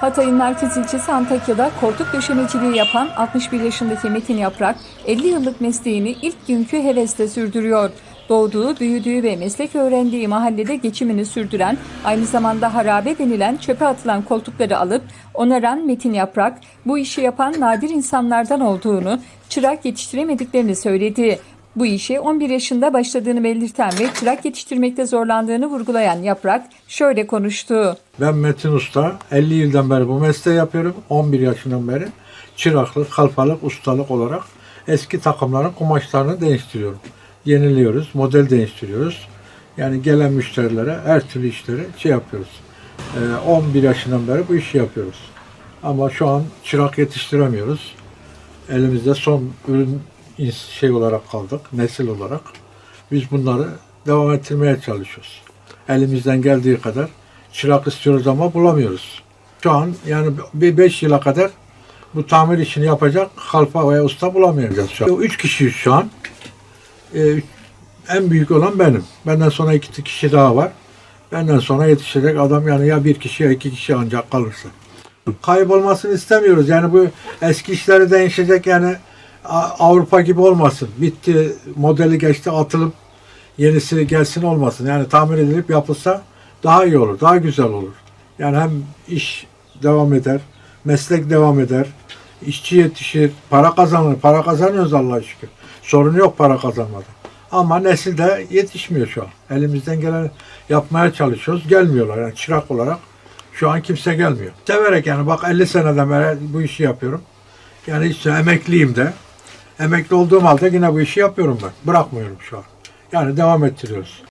Hatay'ın merkez ilçesi Antakya'da koltuk döşemeciliği yapan 61 yaşındaki Metin Yaprak 50 yıllık mesleğini ilk günkü hevesle sürdürüyor. Doğduğu, büyüdüğü ve meslek öğrendiği mahallede geçimini sürdüren, aynı zamanda harabe denilen çöpe atılan koltukları alıp onaran Metin Yaprak, bu işi yapan nadir insanlardan olduğunu, çırak yetiştiremediklerini söyledi. Bu işe 11 yaşında başladığını belirten ve çırak yetiştirmekte zorlandığını vurgulayan Yaprak şöyle konuştu. Ben Metin Usta. 50 yıldan beri bu mesleği yapıyorum. 11 yaşından beri çıraklık, kalfalık, ustalık olarak eski takımların kumaşlarını değiştiriyorum. Yeniliyoruz, model değiştiriyoruz. Yani gelen müşterilere her türlü işleri şey yapıyoruz. Ee, 11 yaşından beri bu işi yapıyoruz. Ama şu an çırak yetiştiremiyoruz. Elimizde son ürün şey olarak kaldık, nesil olarak. Biz bunları devam ettirmeye çalışıyoruz. Elimizden geldiği kadar çırak istiyoruz ama bulamıyoruz. Şu an yani bir 5 yıla kadar bu tamir işini yapacak kalfa veya usta bulamayacağız şu an. 3 kişiyiz şu an. Ee, en büyük olan benim. Benden sonra iki kişi daha var. Benden sonra yetişecek adam yani ya bir kişi ya iki kişi ancak kalırsa. Kaybolmasını istemiyoruz. Yani bu eski işleri değişecek yani Avrupa gibi olmasın. Bitti, modeli geçti atılıp yenisi gelsin olmasın. Yani tamir edilip yapılsa daha iyi olur, daha güzel olur. Yani hem iş devam eder, meslek devam eder, işçi yetişir, para kazanır. Para kazanıyoruz Allah'a şükür. Sorun yok para kazanmada. Ama nesil de yetişmiyor şu an. Elimizden gelen yapmaya çalışıyoruz. Gelmiyorlar yani çırak olarak. Şu an kimse gelmiyor. Severek yani bak 50 seneden beri bu işi yapıyorum. Yani işte emekliyim de. Emekli olduğum halde yine bu işi yapıyorum ben. Bırakmıyorum şu an. Yani devam ettiriyoruz.